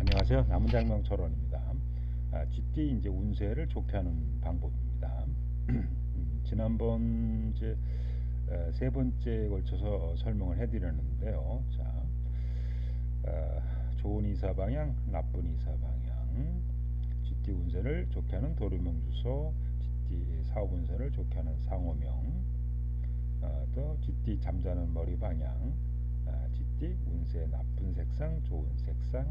안녕하세요. 남은장명 철원입니다. 아, GT 이제 운세를 좋게 하는 방법입니다. 음, 지난번 이제 어, 세 번째에 걸쳐서 설명을 해드렸는데요. 자, 어, 좋은 이사 방향, 나쁜 이사 방향, GT 운세를 좋게 하는 도루명 주소, GT 사업 운세를 좋게 하는 상호명, 어, 또 GT 잠자는 머리 방향, 아, GT 운세 나쁜 색상, 좋은 색상,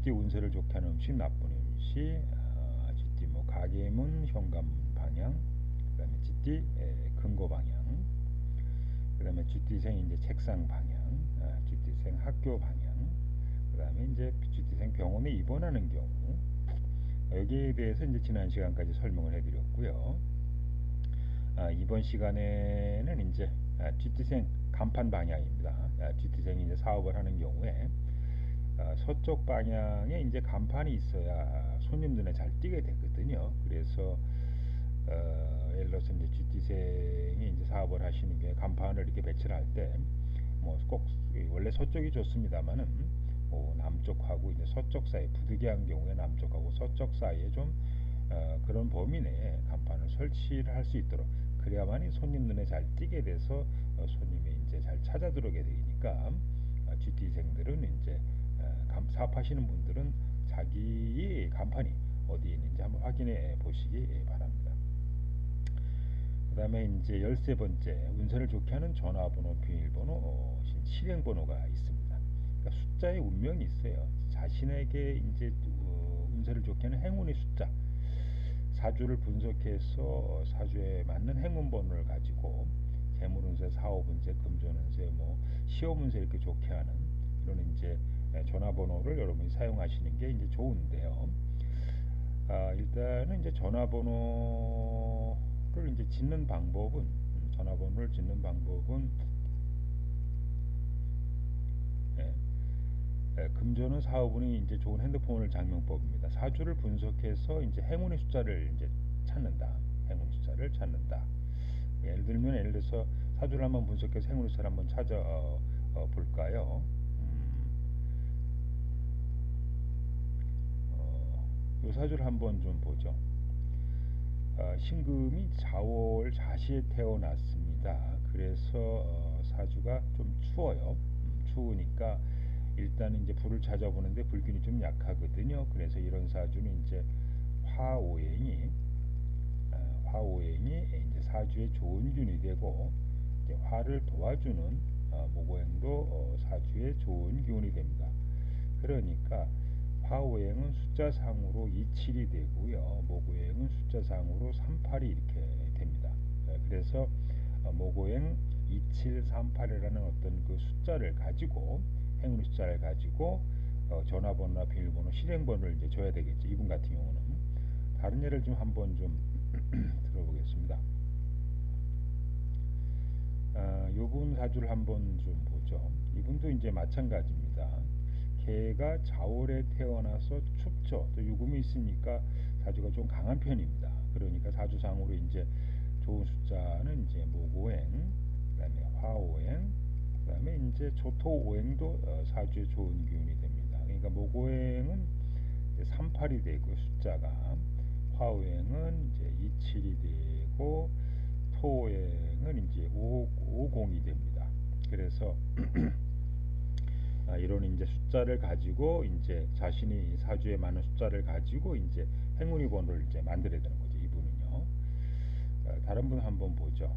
GT 운세를 좋게 하는 음식, 나쁜 음식, 아, GT 뭐 가게문, 현관 방향, 그 다음에 GT 에, 근거 방향, 그 다음에 GT생 이제 책상 방향, 아, GT생 학교 방향, 그 다음에 이제 GT생 병원에 입원하는 경우 여기에 대해서 이제 지난 시간까지 설명을 해드렸고요. 아, 이번 시간에는 이제 아, GT생 간판 방향입니다. 아, GT생이 이제 사업을 하는 경우에 아, 서쪽 방향에 이제 간판이 있어야 손님 눈에 잘 띄게 되거든요. 그래서 어, 예를 들어서 이제 GT생이 이제 사업을 하시는 게 간판을 이렇게 배치를 할 때 뭐 꼭 원래 서쪽이 좋습니다만은 뭐 남쪽하고 이제 서쪽 사이 부득이한 경우에 남쪽하고 서쪽 사이에 좀 어, 그런 범위 내에 간판을 설치를 할 수 있도록 그래야만이 손님 눈에 잘 띄게 돼서 어, 손님이 이제 잘 찾아 들어오게 되니까 어, GT생들은 이제 사업하시는 분들은 자기 간판이 어디에 있는지 한번 확인해 보시기 바랍니다. 그 다음에 이제 열세 번째 운세를 좋게 하는 전화번호, 비밀번호, 어, 실행번호가 있습니다. 그러니까 숫자의 운명이 있어요. 자신에게 이제 어, 운세를 좋게 하는 행운의 숫자 사주를 분석해서 사주에 맞는 행운 번호를 가지고 재물 운세, 사업 운세, 금전 운세, 뭐 시험 운세 이렇게 좋게 하는 이런 이제 전화번호를 여러분이 사용하시는 게 이제 좋은데요. 아, 일단은 이제 전화번호를 이제 짓는 방법은 음, 전화번호를 짓는 방법은 예, 예, 금전은 사업운이 이제 좋은 핸드폰을 장명법입니다. 사주를 분석해서 이제 행운의 숫자를 이제 찾는다. 행운 숫자를 찾는다. 예를 들면 예를 들어서 사주를 한번 분석해서 행운의 숫자를 한번 찾아 어, 어, 볼까요? 요 사주를 한번 좀 보죠. 어, 신금이 자월 자시에 태어났습니다. 그래서 어, 사주가 좀 추워요. 음, 추우니까 일단 이제 불을 찾아보는데 불균이 좀 약하거든요. 그래서 이런 사주는 이제 화오행이 어, 화오행이 이제 사주에 좋은 균이 되고 이제 화를 도와주는 어, 목오행도 어, 사주에 좋은 기운이 됩니다. 그러니까 화오행은 숫자상으로 27이 되고요. 목오행은 숫자상으로 38이 이렇게 됩니다. 네, 그래서 어, 목오행 2738이라는 어떤 그 숫자를 가지고 행운 숫자를 가지고 어, 전화번호나 비밀번호, 실행번호를 이제 줘야 되겠죠. 이분 같은 경우는 다른 예를 좀 한번 좀 들어보겠습니다. 아, 요분 사주를 한번 좀 보죠. 이분도 이제 마찬가지입니다. 개가 자월에 태어나서 춥죠. 또 유금이 있으니까 사주가 좀 강한 편입니다. 그러니까 사주상으로 이제 좋은 숫자는 이제 목오행, 그다음에 화오행, 그다음에 이제 조토오행도 어, 사주에 좋은 기운이 됩니다. 그러니까 목오행은 38이 되고 숫자가 화오행은 이제 27이 되고 토오행은 이제 5, 50이 됩니다. 그래서 아, 이런 이제 숫자를 가지고 이제 자신이 사주에 맞는 숫자를 가지고 이제 행운의 번호를 이제 만들어야 되는 거죠. 이분은요. 아, 다른 분 한번 보죠.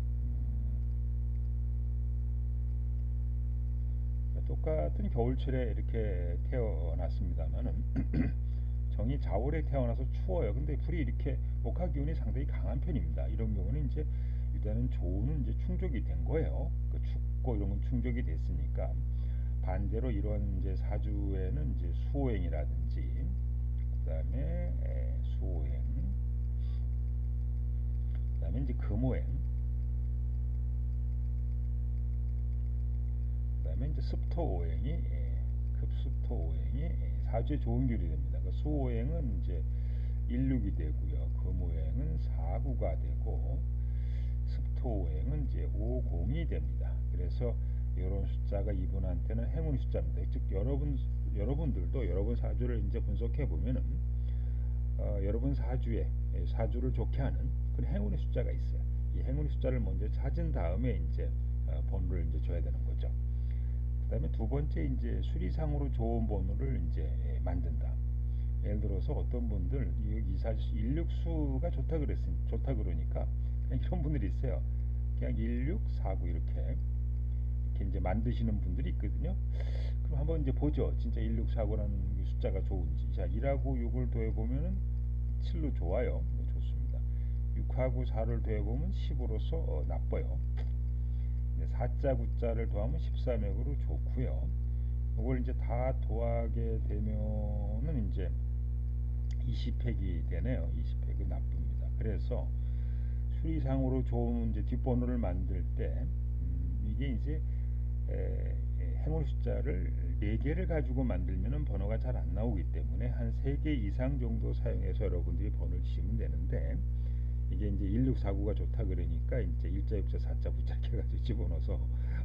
똑같은 겨울철에 이렇게 태어났습니다만은 정이 자월에 태어나서 추워요. 근데 불이 이렇게 목화 기운이 상당히 강한 편입니다. 이런 경우는 이제 일단은 조우는 이제 충족이 된 거예요. 그 춥고 이런 건 충족이 됐으니까 반대로 이런 이제 사주에는 이제 수호행이라든지 그다음에 수호행 그다음에 이제 금호행 그다음에 이제 습토오행이 예, 급습토오행이 예, 사주에 좋은 균이 됩니다. 그 수오행은 이제 일육이 되고요. 금오행은 사구가 되고 습토오행은 이제 오공이 됩니다. 그래서 이런 숫자가 이분한테는 행운 숫자입니다. 즉 여러분 여러분들도 여러분 사주를 이제 분석해 보면은 어, 여러분 사주에 예, 사주를 좋게 하는 그런 행운의 숫자가 있어요. 이 행운의 숫자를 먼저 찾은 다음에 이제 어, 번호를 이제 줘야 되는 거죠. 그다음에 두 번째 이제 수리상으로 좋은 번호를 이제 예, 만든다. 예를 들어서 어떤 분들 이 사주 일육수가 좋다 그랬으 좋다 그러니까 그냥 이런 분들이 있어요. 그냥 1649 이렇게 이렇게 이제 만드시는 분들이 있거든요. 그럼 한번 이제 보죠. 진짜 1649라는 숫자가 좋은지. 자, 1하고 6을 더해 보면은 7로 좋아요. 네, 좋습니다. 6하고 4를 더해 보면 10으로서 어, 나빠요. 4자 9자를 더하면 13액으로 좋고요. 이걸 이제 다 더하게 되면은 이제 20팩이 되네요. 20팩이 나쁩니다. 그래서 수리상으로 좋은 이제 뒷번호를 만들 때 음, 이게 이제 에, 행운 숫자를 4개를 가지고 만들면 번호가 잘 안 나오기 때문에 한 3개 이상 정도 사용해서 여러분들이 번호를 치면 되는데 이게 이제 1649가 좋다 그러니까 이제 일자 육자 사자 부자 이렇게 가지고 집어넣어서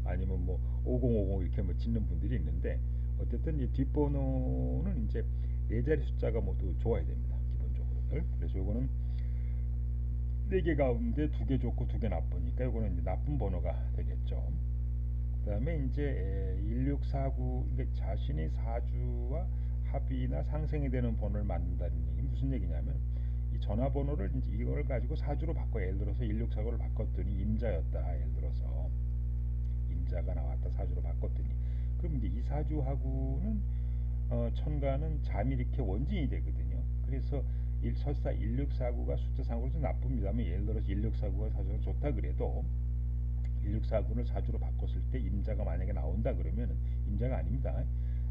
아니면 뭐 5050 이렇게 뭐 짓는 분들이 있는데 어쨌든 이 뒷번호는 이제 네 자리 숫자가 모두 좋아야 됩니다. 기본적으로. 그래서 이거는 네 개 가운데 두 개 좋고 두 개 나쁘니까 이거는 이제 나쁜 번호가 되겠죠. 그 다음에 이제 1649 그러니까 자신이 사주와 합이나 상생이 되는 번호를 만든다는 얘기 무슨 얘기냐면 이 전화번호를 이제 이걸 가지고 사주로 바꿔. 예를 들어서 1649를 바꿨더니 임자였다. 예를 들어서 임자가 나왔다. 사주로 바꿨더니. 그럼 이제 이 사주하고는 어, 천간은 잠이 이렇게 원진이 되거든요. 그래서 일, 설사 1649가 숫자상으로도 나쁩니다만 예를 들어서 1649가 사주가 좋다 그래도 1649를 사주로 바꿨을 때 임자가 만약에 나온다 그러면 임자가 아닙니다.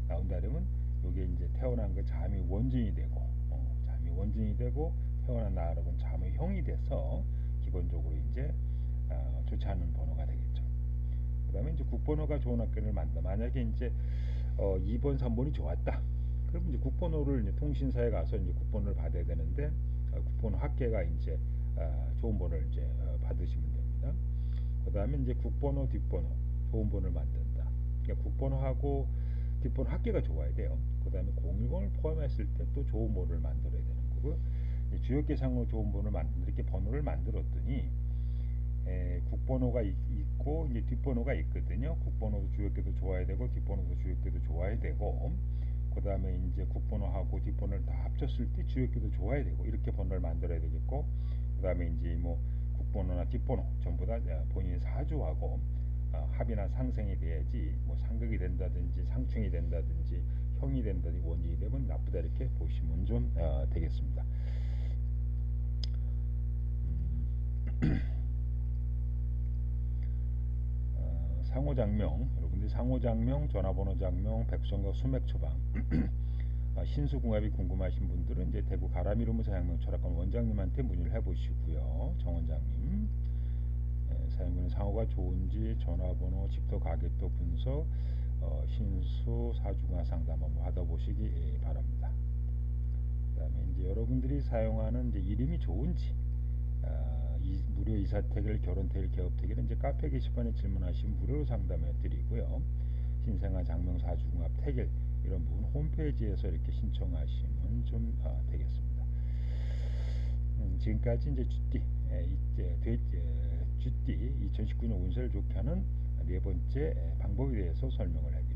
나온다 그러면 이게 이제 태어난 그 잠이 원진이 되고 어, 잠이 원진이 되고 태어난 나라은 잠의 형이 돼서 기본적으로 이제 어, 좋지 않은 번호가 되겠죠. 그 다음에 이제 국번호가 좋은 학교를 만다. 만약에 이제 어, 2번, 3번이 좋았다. 그럼 이제 국번호를 이제 통신사에 가서 이제 국번호를 받아야 되는데 어, 국번호 학계가 이제 어, 좋은 번호를 이제 어, 받으시면 됩니다. 그 다음에 이제 국번호, 뒷번호 좋은 번호를 만든다. 그러니까 국번호하고 뒷번호 학계가 좋아야 돼요. 그 다음에 010을 포함했을 때 또 좋은 번호를 만들어야 되는 거고 주역계상으로 좋은 번호를 만든 이렇게 번호를 만들었더니 에, 국번호가 있, 고 이제 뒷번호가 있거든요. 국번호도 주역계도 좋아야 되고 뒷번호도 주역계도 좋아야 되고 그 다음에 이제 국번호하고 뒷번호를 다 합쳤을 때 주역계도 좋아야 되고 이렇게 번호를 만들어야 되겠고 그 다음에 이제 뭐국 번호나 뒷번호 전부 다 본인의 사주하고 어, 합이나 상생이 돼야지 뭐 상극이 된다든지 상충이 된다든지 형이 된다든지 원인이 되면 나쁘다 이렇게 보시면 좀 어, 되겠습니다. 음. 어, 상호장명 여러분들 상호장명 전화번호장명 백성과 수맥 처방 어, 신수궁합이 궁금하신 분들은 이제 대구 가라미로무 사 양명 철학관 원장님한테 문의를 해보시고요 정 원장님 예, 사용하는 상호가 좋은지 전화번호 집도 가격도 분석 어, 신수 사중화 상담 한번 받아보시기 바랍니다. 그다음에 이제 여러분들이 사용하는 이제 이름이 좋은지 어, 이, 무료 이사택일, 결혼택일, 개업택일 이제 카페 게시판에 질문하시면 무료로 상담해 드리고요. 신생아 장명 사중합 택일 이런 부분 홈페이지에서 이렇게 신청하시면 좀 어, 되겠습니다. 음, 지금까지 이제 쥐띠 에, 이제 돼, 쥐띠 2019년 운세를 좋게 하는 네 번째 방법에 대해서 설명을 했습니다.